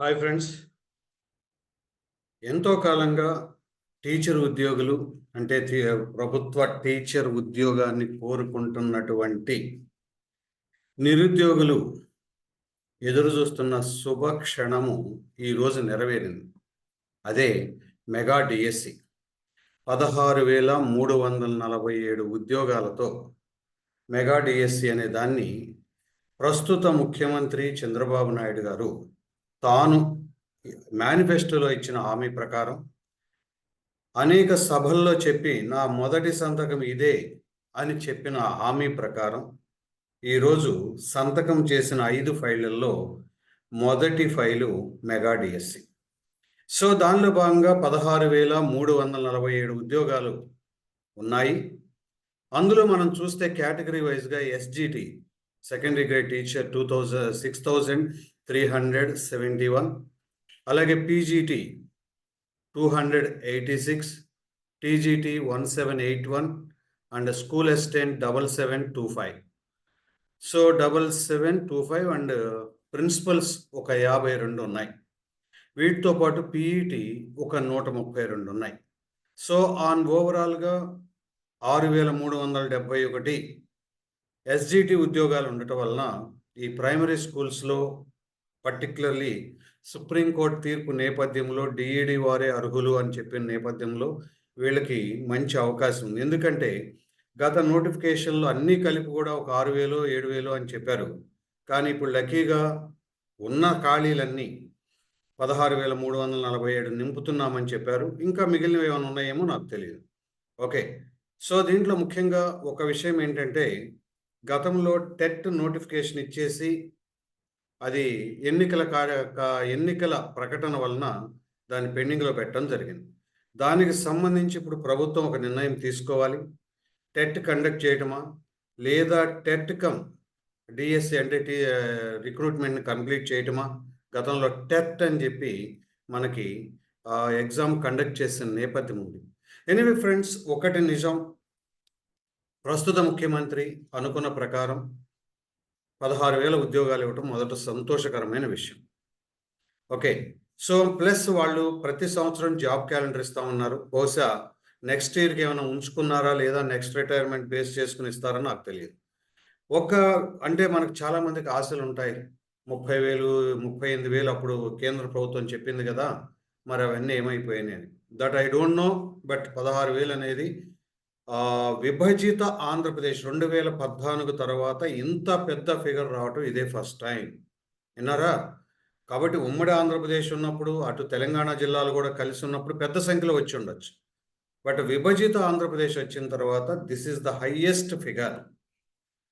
Hi friends. ఎంతో కాలంగా teacher ఉద్యోగులు అంటే ప్రభుత్వ టీచర్ ఉద్యోగాన్ని కోరుకుంటున్నటువంటి నిరుద్యోగులు ఎదురు చూస్తున్న శుభ క్షణము ఈరోజు నెరవేరింది. అదే మెగా డిఎస్సి. పదహారు వేల మూడు వందల నలభై ఏడు ఉద్యోగాలతో మెగా డిఎస్సి అనే దాన్ని ప్రస్తుత ముఖ్యమంత్రి చంద్రబాబు నాయుడు గారు తాను మేనిఫెస్టోలో ఇచ్చిన హామీ ప్రకారం అనేక సభల్లో చెప్పి నా మొదటి సంతకం ఇదే అని చెప్పిన హామీ ప్రకారం ఈరోజు సంతకం చేసిన ఐదు ఫైళ్ళల్లో మొదటి ఫైలు మెగా డిఎస్సి. సో దానిలో భాగంగా పదహారు వేల మూడు వందల నలభై ఏడు ఉద్యోగాలు ఉన్నాయి. అందులో మనం చూస్తే కేటగిరీ వైజ్గా SGT secondary grade teacher two thousand six thousand three hundred seventy one అలాగే PGT two hundred eighty six TGT one seven eight one and school assistant double seven two five so double seven two five and principals ఒక యాభై రెండు ఉన్నాయి. వీటితో పాటు PET ఒక నూట ముప్పై రెండు ఉన్నాయి. సో ఆన్ ఓవరాల్గా ఆరు వేల మూడు వందల డెబ్బై ఒకటి ఎస్జిటి ఉద్యోగాలు ఉండటం వలన ఈ ప్రైమరీ స్కూల్స్లో పర్టికులర్లీ సుప్రీంకోర్టు తీర్పు నేపథ్యంలో డిఈడి వారే అర్హులు అని చెప్పిన నేపథ్యంలో వీళ్ళకి మంచి అవకాశం ఉంది. ఎందుకంటే గత నోటిఫికేషన్లో అన్నీ కలిపి కూడా ఒక ఆరు వేలు ఏడు వేలు అని చెప్పారు. కానీ ఇప్పుడు లక్కీగా ఉన్న ఖాళీలన్నీ పదహారు వేల మూడు వందల నలభై ఏడు నింపుతున్నామని చెప్పారు. ఇంకా మిగిలినవి ఏమైనా ఉన్నాయేమో నాకు తెలియదు. ఓకే. సో దీంట్లో ముఖ్యంగా ఒక విషయం ఏంటంటే గతంలో టెట్ నోటిఫికేషన్ ఇచ్చేసి అది ఎన్నికల కార్య ఎన్నికల ప్రకటన వలన దాన్ని పెండింగ్లో పెట్టడం జరిగింది. దానికి సంబంధించి ఇప్పుడు ప్రభుత్వం ఒక నిర్ణయం తీసుకోవాలి. టెట్ కండక్ట్ చేయటమా? లేదా టెట్ కమ్ డిఎస్సి అంటే టీ రిక్రూట్మెంట్ని కంప్లీట్ చేయటమా? గతంలో టెట్ అని చెప్పి మనకి ఎగ్జామ్ కండక్ట్ చేసిన నేపథ్యం ఉంది. ఎనివే ఫ్రెండ్స్ ఒకటి నిజం. ప్రస్తుత ముఖ్యమంత్రి అనుకున్న ప్రకారం పదహారు వేల ఉద్యోగాలు ఇవ్వటం మొదట సంతోషకరమైన విషయం. ఓకే సో ప్లస్ వాళ్ళు ప్రతి సంవత్సరం జాబ్ క్యాలెండర్ ఇస్తా ఉన్నారు. బహుశా నెక్స్ట్ ఇయర్కి ఏమైనా ఉంచుకున్నారా లేదా నెక్స్ట్ రిటైర్మెంట్ బేస్ చేసుకుని ఇస్తారో నాకు తెలియదు. ఒక అంటే మనకు చాలా మందికి ఆశలు ఉంటాయి. ముప్పై వేలు ముప్పై ఎనిమిది వేలు అప్పుడు కేంద్ర ప్రభుత్వం చెప్పింది కదా మరి అవన్నీ ఏమైపోయినాయి అని that I don't know but పదహారు వేలు అనేది విభజిత ఆంధ్రప్రదేశ్ రెండు వేల పద్నాలుగు తర్వాత ఇంత పెద్ద ఫిగర్ రావటం ఇదే ఫస్ట్ టైం. విన్నారా? కాబట్టి ఉమ్మడి ఆంధ్రప్రదేశ్ ఉన్నప్పుడు అటు తెలంగాణ జిల్లాలు కూడా కలిసి ఉన్నప్పుడు పెద్ద సంఖ్యలో వచ్చి ఉండొచ్చు. బట్ విభజిత ఆంధ్రప్రదేశ్ వచ్చిన తర్వాత this is the highest figure.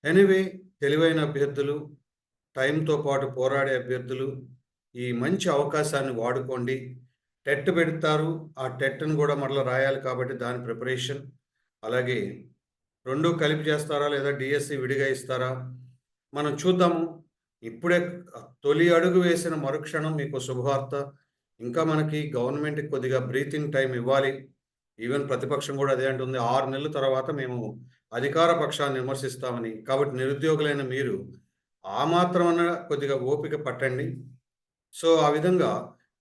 Anyway తెలివైన అభ్యర్థులు టైంతో పాటు పోరాడే అభ్యర్థులు ఈ మంచి అవకాశాన్ని వాడుకోండి. టెట్ పెడతారు. ఆ టెట్ను కూడా మరలా రాయాలి కాబట్టి దాని ప్రిపరేషన్. అలాగే రెండు కలిపి చేస్తారా లేదా డిఎస్సి విడిగా ఇస్తారా? మనం చూద్దాము. ఇప్పుడే తొలి అడుగు వేసిన మరుక్షణం మీకు శుభవార్త. ఇంకా మనకి గవర్నమెంట్ కొద్దిగా బ్రీతింగ్ టైం ఇవ్వాలి. ఈవెన్ ప్రతిపక్షం కూడా అదే అంటుంది. ఆరు నెలల తర్వాత మేము అధికార పక్షాన్ని విమర్శిస్తామని. కాబట్టి నిరుద్యోగులైన మీరు ఆ మాత్రమన్న కొద్దిగా ఓపిక పట్టండి. సో ఆ విధంగా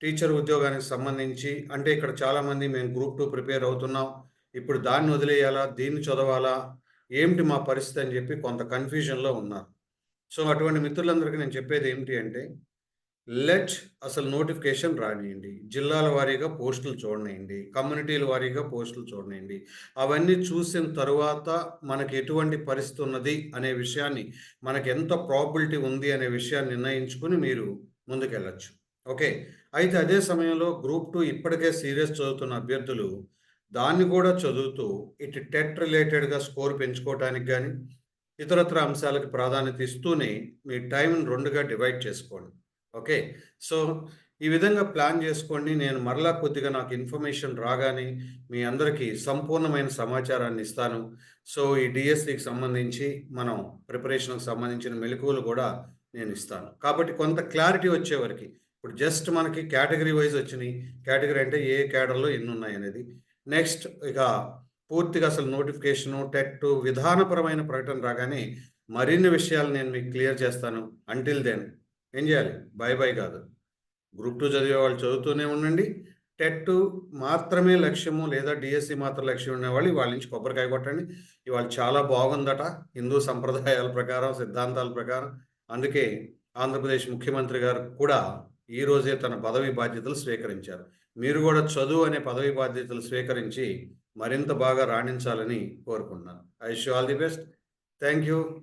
టీచర్ ఉద్యోగానికి సంబంధించి అంటే ఇక్కడ చాలామంది మేము గ్రూప్ టూ ప్రిపేర్ అవుతున్నాం. ఇప్పుడు దాన్ని వదిలేయాలా? దీన్ని చదవాలా? ఏమిటి మా పరిస్థితి అని చెప్పి కొంత కన్ఫ్యూజన్లో ఉన్నారు. సో అటువంటి మిత్రులందరికీ నేను చెప్పేది ఏమిటి అంటే లెట్ అసలు నోటిఫికేషన్ రానియండి. జిల్లాల వారీగా పోస్టులు చూడనియండి. కమ్యూనిటీల వారీగా పోస్టులు చూడనియండి. అవన్నీ చూసిన తరువాత మనకి ఎటువంటి పరిస్థితి ఉన్నది అనే విషయాన్ని మనకి ఎంత ప్రాబిలిటీ ఉంది అనే విషయాన్ని నిర్ణయించుకుని మీరు ముందుకెళ్ళచ్చు. ఓకే. అయితే అదే సమయంలో గ్రూప్ టూ ఇప్పటికే సీరియస్ చదువుతున్న అభ్యర్థులు దాన్ని కూడా చదువుతూ ఇటు టెట్ రిలేటెడ్గా స్కోర్ పెంచుకోవటానికి కానీ ఇతరత్ర అంశాలకు ప్రాధాన్యత ఇస్తూనే మీ టైంని రెండుగా డివైడ్ చేసుకోండి. ఓకే? సో ఈ విధంగా ప్లాన్ చేసుకోండి. నేను మరలా కొద్దిగా నాకు ఇన్ఫర్మేషన్ రాగానే మీ అందరికీ సంపూర్ణమైన సమాచారాన్ని ఇస్తాను. సో ఈ డిఎస్సికి సంబంధించి మనం ప్రిపరేషన్కి సంబంధించిన మెలకువలు కూడా నేను ఇస్తాను. కాబట్టి కొంత క్లారిటీ వచ్చేవరకు ఇప్పుడు జస్ట్ మనకి కేటగిరీ వైజ్ వచ్చినాయి. కేటగిరీ అంటే ఏ కేటర్లో ఎన్ని ఉన్నాయి అనేది. నెక్స్ట్ ఇక పూర్తిగా అసలు నోటిఫికేషను టెట్ విధానపరమైన ప్రకటన రాగానే మరిన్ని విషయాలు నేను మీకు క్లియర్ చేస్తాను. అంటిల్ దెన్ ఏం చేయాలి? బై బై కాదు. గ్రూప్ టూ చదివే వాళ్ళు చదువుతూనే ఉండండి. టెట్ మాత్రమే లక్ష్యము లేదా డిఎస్సి మాత్రం లక్ష్యం ఉండేవాళ్ళు వాళ్ళ నుంచి కొబ్బరికాయ కొట్టండి. ఇవాళ చాలా బాగుందట. హిందూ సంప్రదాయాల ప్రకారం సిద్ధాంతాల ప్రకారం. అందుకే ఆంధ్రప్రదేశ్ ముఖ్యమంత్రి గారు కూడా ఈ రోజే తన పదవి బాధ్యతలు స్వీకరించారు. మీరు కూడా చదువు అనే పదవి బాధ్యతలు స్వీకరించి మరింత బాగా రాణించాలని కోరుకుంటున్నాను. I wish all the best. Thank you.